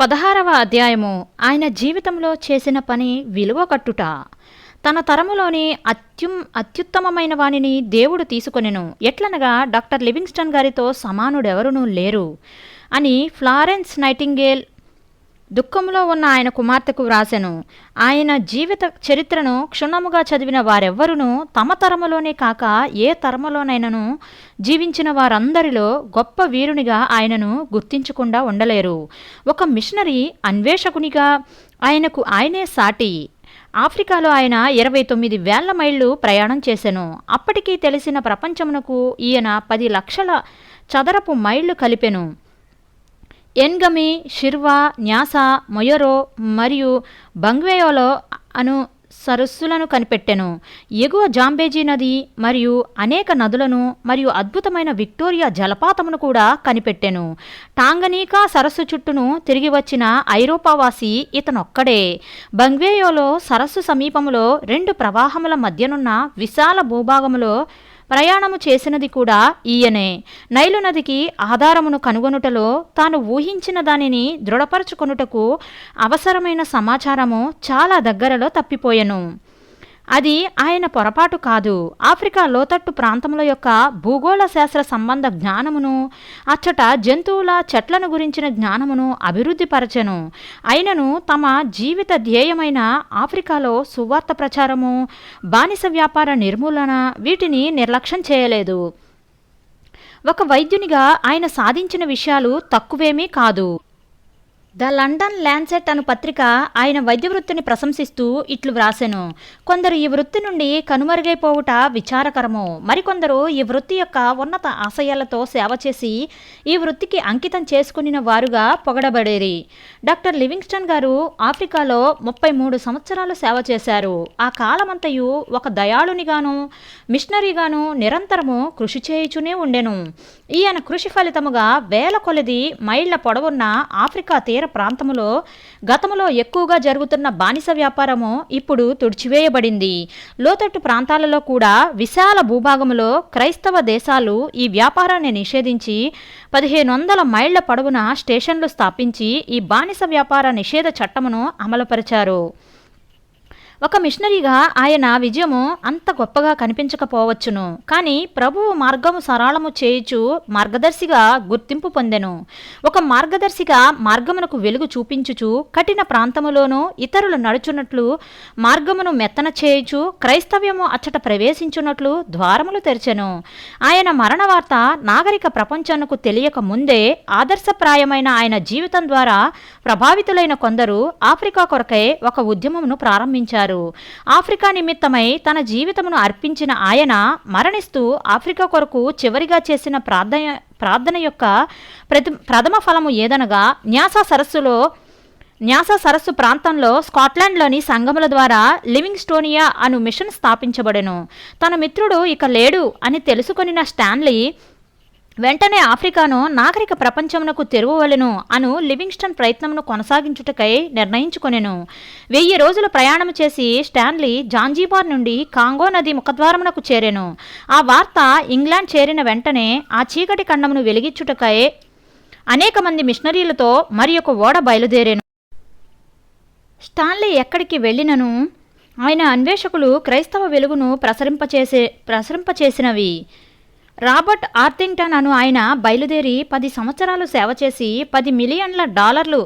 పదహారవ అధ్యాయము. ఆయన జీవితంలో చేసిన పని విలువ కట్టుట. తన తరములోని అత్యుం అత్యుత్తమమైన వానిని దేవుడు తీసుకొనెను. ఎట్లనగా డాక్టర్ లివింగ్స్టన్ గారితో సమానుడెవరునూ లేరు అని ఫ్లారెన్స్ నైటింగేల్ దుఃఖంలో ఉన్న ఆయన కుమార్తెకు వ్రాసెను. ఆయన జీవిత చరిత్రను క్షుణ్ణముగా చదివిన వారెవ్వరునూ తమ తరములోనే కాక ఏ తరములోనైనను జీవించిన వారందరిలో గొప్ప వీరునిగా ఆయనను గుర్తించకుండా ఉండలేరు. ఒక మిషనరీ అన్వేషకునిగా ఆయనకు ఆయనే సాటి. ఆఫ్రికాలో ఆయన ఇరవై తొమ్మిది వేల మైళ్ళు ప్రయాణం చేశాను అప్పటికి తెలిసిన ప్రపంచమునకు ఈయన పది లక్షల చదరపు మైళ్ళు కలిపెను. ఎన్గమి షిర్వా న్యాస మొయరో మరియు బంగ్వేయోలో అను సరస్సులను కనిపెట్టెను. ఎగువ జాంబేజీ నది మరియు అనేక నదులను మరియు అద్భుతమైన విక్టోరియా జలపాతమును కూడా కనిపెట్టెను. టాంగనీకా సరస్సు చుట్టూను తిరిగి వచ్చిన ఐరోపావాసి ఇతనొక్కడే. బంగ్వేయోలో సరస్సు సమీపంలో రెండు ప్రవాహముల మధ్యనున్న విశాల భూభాగములో ప్రయాణము చేసినది కూడా ఈయనే. నైలు నదికి ఆధారమును కనుగొనుటలో తాను ఊహించిన దానిని దృఢపరచుకొనుటకు అవసరమైన సమాచారము చాలా దగ్గరలో తప్పిపోయెను. అది ఆయన పొరపాటు కాదు. ఆఫ్రికా లోతట్టు ప్రాంతముల యొక్క భూగోళ శాస్త్ర సంబంధ జ్ఞానమును అచ్చట జంతువుల చెట్లను గురించిన జ్ఞానమును అభివృద్ధిపరచెను అయినను తమ జీవిత ధ్యేయమైన ఆఫ్రికాలో సువార్త ప్రచారము బానిస వ్యాపార నిర్మూలన వీటిని నిర్లక్ష్యం చేయలేదు. ఒక వైద్యునిగా ఆయన సాధించిన విషయాలు తక్కువేమీ కాదు. ద లండన్ ల్యాన్సెట్ అను పత్రిక ఆయన వైద్య వృత్తిని ప్రశంసిస్తూ ఇట్లు వ్రాసెను. కొందరు ఈ వృత్తి నుండి కనుమరుగైపోవుట విచారకరము. మరికొందరు ఈ వృత్తి యొక్క ఉన్నత ఆశయాలతో సేవ చేసి ఈ వృత్తికి అంకితం చేసుకుని వారుగా పొగడబడేరి. డాక్టర్ లివింగ్స్టన్ గారు ఆఫ్రికాలో ముప్పై మూడు సంవత్సరాలు సేవ చేశారు. ఆ కాలమంతయు ఒక దయాళునిగాను మిషనరీగాను నిరంతరము కృషి చేయుచునే ఉండెను. ఈయన కృషి ఫలితముగా వేల కొలది మైళ్ళ పొడవున్న ఆఫ్రికా తీర ప్రాంతములో గతంలో ఎక్కువగా జరుగుతున్న బానిస వ్యాపారము ఇప్పుడు తుడిచివేయబడింది. లోతట్టు ప్రాంతాలలో కూడా విశాల భూభాగంలో క్రైస్తవ దేశాలు ఈ వ్యాపారాన్ని నిషేధించి పదిహేను వందల మైళ్ళ పొడవున స్టేషన్లు స్థాపించి ఈ బానిస వ్యాపార నిషేధ చట్టమును అమలుపరిచారు. ఒక మిషనరీగా ఆయన విజయము అంత గొప్పగా కనిపించకపోవచ్చును. కానీ ప్రభువు మార్గము సరళము చేయుచు మార్గదర్శిగా గుర్తింపు పొందెను. ఒక మార్గదర్శిగా మార్గమునకు వెలుగు చూపించుచు కఠిన ప్రాంతములోనూ ఇతరులు నడుచున్నట్లు మార్గమును మెత్తన చేయుచు క్రైస్తవ్యము అచ్చట ప్రవేశించున్నట్లు ద్వారములు తెరిచెను. ఆయన మరణ వార్త నాగరిక ప్రపంచానికి తెలియక ముందే ఆదర్శప్రాయమైన ఆయన జీవితం ద్వారా ప్రభావితులైన కొందరు ఆఫ్రికా కొరకై ఒక ఉద్యమమును ప్రారంభించారు. ఆఫ్రికా నిమిత్తమై తన జీవితమును అర్పించిన ఆయన మరణిస్తూ ఆఫ్రికా కొరకు చివరిగా చేసిన ప్రార్థన ప్రార్థన యొక్క ప్రతి ప్రథమ ఫలము ఏదనగా న్యాస సరస్సులో న్యాస సరస్సు ప్రాంతంలో స్కాట్లాండ్లోని సంఘముల ద్వారా లివింగ్ స్టోనియా అను మిషన్ స్థాపించబడెను. తన మిత్రుడు ఇక లేడు అని తెలుసుకొనిన స్టాన్లీ వెంటనే ఆఫ్రికాను నాగరిక ప్రపంచమునకు తెరువవలెను అను లివింగ్స్టన్ ప్రయత్నమును కొనసాగించుటకై నిర్ణయించుకొనెను. వెయ్యి రోజులు ప్రయాణం చేసి స్టాన్లీ జాంజీబార్ నుండి కాంగో నది ముఖద్వారమునకు చేరెను. ఆ వార్త ఇంగ్లాండ్ చేరిన వెంటనే ఆ చీకటి ఖండమును వెలిగించుటకై అనేక మంది మిషనరీలతో మరి ఒక ఓడ బయలుదేరాను. స్టాన్లీ ఎక్కడికి వెళ్ళినను? ఆయన అన్వేషకులు క్రైస్తవ వెలుగును ప్రసరింపచేసే ప్రసరింపచేసినవి. రాబర్ట్ ఆర్థింగ్టన్ అను ఆయన బయలుదేరి పది సంవత్సరాలు సేవ చేసి పది మిలియన్ల డాలర్లు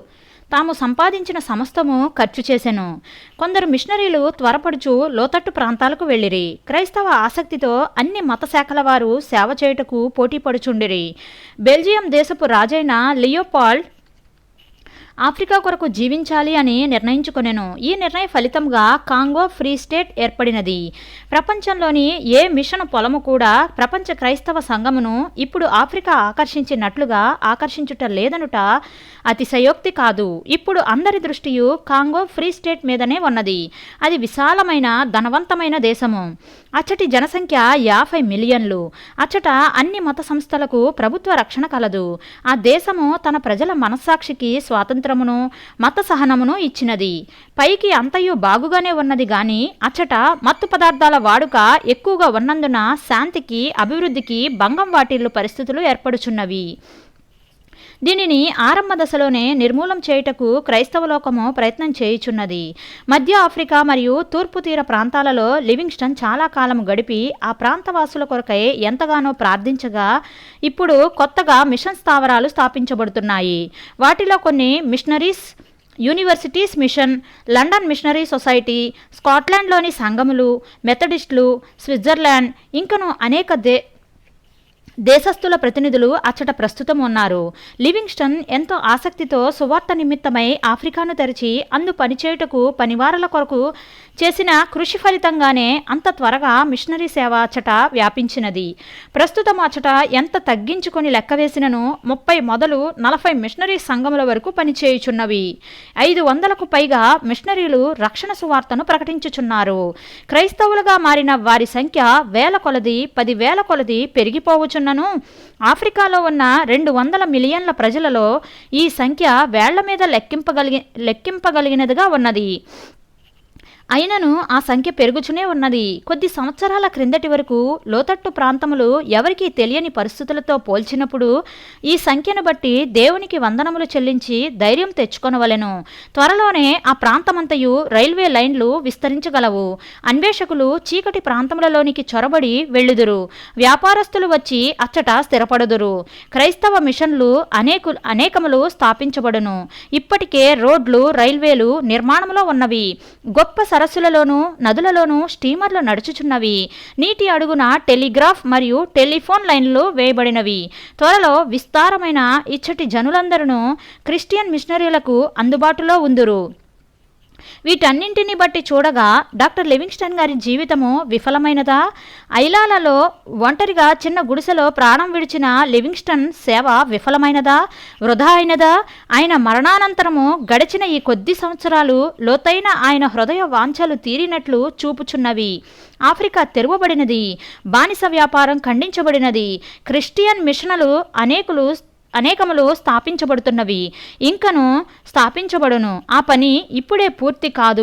తాము సంపాదించిన సమస్తము ఖర్చు చేశాను కొందరు మిషనరీలు త్వరపడుచు లోతట్టు ప్రాంతాలకు వెళ్ళిరి. క్రైస్తవ ఆసక్తితో అన్ని మత శాఖల వారు సేవ చేయుటకు పోటీ పడుచుండిరి బెల్జియం దేశపు రాజైన లియోపాల్డ్ ఆఫ్రికా కొరకు జీవించాలి అని నిర్ణయించుకునేను. ఈ నిర్ణయ ఫలితంగా కాంగో ఫ్రీ స్టేట్ ఏర్పడినది. ప్రపంచంలోని ఏ మిషన్ పొలము కూడా ప్రపంచ క్రైస్తవ సంఘమును ఇప్పుడు ఆఫ్రికా ఆకర్షించినట్లుగా ఆకర్షించుట లేదనుట అతిశయోక్తి కాదు. ఇప్పుడు అందరి దృష్టియు కాంగో ఫ్రీ స్టేట్ మీదనే ఉన్నది. అది విశాలమైన ధనవంతమైన దేశము. అచ్చటి జనసంఖ్య యాభై మిలియన్లు. అచ్చట అన్ని మత సంస్థలకు ప్రభుత్వ రక్షణ కలదు. ఆ దేశము తన ప్రజల మనస్సాక్షికి స్వాతంత్రమును మత సహనమును ఇచ్చినది. పైకి అంతయు బాగుగానే ఉన్నది గాని అచ్చట మత్తు పదార్థాల వాడుక ఎక్కువగా ఉన్నందున శాంతికి అభివృద్ధికి భంగం వాటిల్లు పరిస్థితులు ఏర్పడుచున్నవి. దీనిని ఆరంభ దశలోనే నిర్మూలం చేయుటకు క్రైస్తవ లోకము ప్రయత్నం చేయుచున్నది. మధ్య ఆఫ్రికా మరియు తూర్పు తీర ప్రాంతాలలో లివింగ్స్టన్ చాలా కాలం గడిపి ఆ ప్రాంతవాసుల కొరకై ఎంతగానో ప్రార్థించగా ఇప్పుడు కొత్తగా మిషన్ స్థావరాలు స్థాపించబడుతున్నాయి. వాటిలో కొన్ని missionaries universities mission London missionary society స్కాట్లాండ్లోని సంఘములు మెథడిస్టులు స్విట్జర్లాండ్ ఇంకను అనేక దే దేశస్థుల ప్రతినిధులు అచ్చట ప్రస్తుతం ఉన్నారు. లివింగ్స్టన్ ఎంతో ఆసక్తితో సువార్త నిమిత్తమై ఆఫ్రికాను తెరిచి అందు పనిచేయుటకు పనివారుల కొరకు చేసిన కృషి ఫలితంగానే అంత త్వరగా మిషనరీ సేవ అచ్చట వ్యాపించినది. ప్రస్తుతం అచ్చట ఎంత తగ్గించుకొని లెక్క వేసినను ముప్పై మొదలు నలభై మిషనరీ సంఘముల వరకు పనిచేయుచున్నవి. ఐదు వందలకు పైగా మిషనరీలు రక్షణ సువార్తను ప్రకటించుచున్నారు. క్రైస్తవులుగా మారిన వారి సంఖ్య వేల కొలది పది వేల కొలది చెప్తున్నాను. ఆఫ్రికాలో ఉన్న రెండు వందల మిలియన్ల ప్రజలలో ఈ సంఖ్య వేళ్ళ మీద లెక్కింపగలిగి లెక్కింపగలిగినదిగా ఉన్నది. అయినను ఆ సంఖ్య పెరుగుచునే ఉన్నది. కొద్ది సంవత్సరాల క్రిందటి వరకు లోతట్టు ప్రాంతములు ఎవరికీ తెలియని పరిస్థితులతో పోల్చినప్పుడు ఈ సంఖ్యను బట్టి దేవునికి వందనములు చెల్లించి ధైర్యం తెచ్చుకొనవలెను. త్వరలోనే ఆ ప్రాంతమంతయు రైల్వే లైన్లు విస్తరించగలవు. అన్వేషకులు చీకటి ప్రాంతములలోనికి చొరబడి వెళ్ళుదురు. వ్యాపారస్తులు వచ్చి అచ్చట స్థిరపడుదురు. క్రైస్తవ మిషన్లు అనేకు అనేకములు స్థాపించబడును. ఇప్పటికే రోడ్లు రైల్వేలు నిర్మాణంలో ఉన్నవి. గొప్ప సరస్సులలోనూ నదులలోనూ స్టీమర్లు నడుచుచున్నవి. నీటి అడుగున టెలిగ్రాఫ్ మరియు టెలిఫోన్ లైన్లు వేయబడినవి. త్వరలో విస్తారమైన ఇచ్చటి జనులందరూ క్రిస్టియన్ మిషనరీలకు అందుబాటులో ఉందురు. వీటన్నింటిని బట్టి చూడగా డాక్టర్ లివింగ్స్టన్ గారి జీవితము విఫలమైనదా? ఐలాలలో ఒంటరిగా చిన్న గుడిసెలో ప్రాణం విడిచిన లివింగ్స్టన్ సేవ విఫలమైనదా? వృధా అయినదా? ఆయన మరణానంతరము గడిచిన ఈ కొద్ది సంవత్సరాలు లోతైన ఆయన హృదయ వాంఛలు తీరినట్లు చూపుచున్నవి. ఆఫ్రికా తెరవబడినది బానిస వ్యాపారం ఖండించబడినది క్రిస్టియన్ మిషనలు అనేకులు అనేకములు స్థాపించబడుతున్నవి. ఇంకను స్థాపించబడును. ఆ పని ఇప్పుడే పూర్తి కాదు.